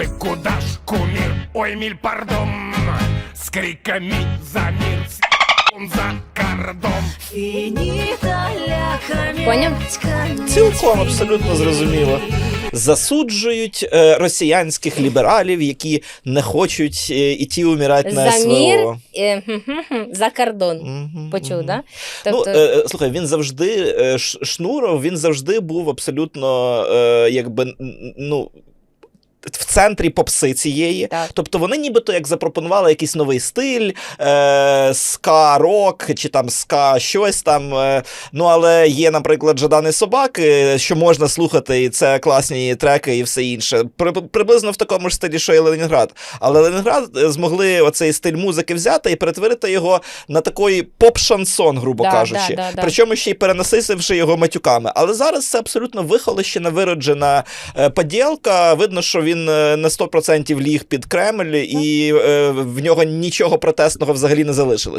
ты куда ж, кумир? Ой, миль, пардон С криками за мир с он за кордон Поняв? Цілком абсолютно зрозуміло. Засуджують е, росіянських лібералів, які не хочуть е, іти умирати на За СВО. е, хм-хм-хм, за кордон. Мгм, Почув, мгм. да? Ну, Тобто, е, е, слухай, він завжди е, Ш- Шнуров, він завжди був абсолютно е, якби н- ну. В центрі попси цієї. Так. Тобто вони нібито як запропонували якийсь новий стиль, е, ска-рок чи там ска щось там. Е, ну, але є, наприклад, Жаданий собак, е, що можна слухати, і це класні треки і все інше. При, приблизно в такому ж стилі, що і Ленінград. Але Ленінград змогли оцей стиль музики взяти і перетворити його на такий поп-шансон, грубо Да, кажучи. да, да, да. Причому ще й перенасисивши його матюками. Але зараз це абсолютно вихолощена, вироджена е, поділка. Видно, що він е, на 100% ліг під Кремль, і е, в нього нічого протестного взагалі не залишилось.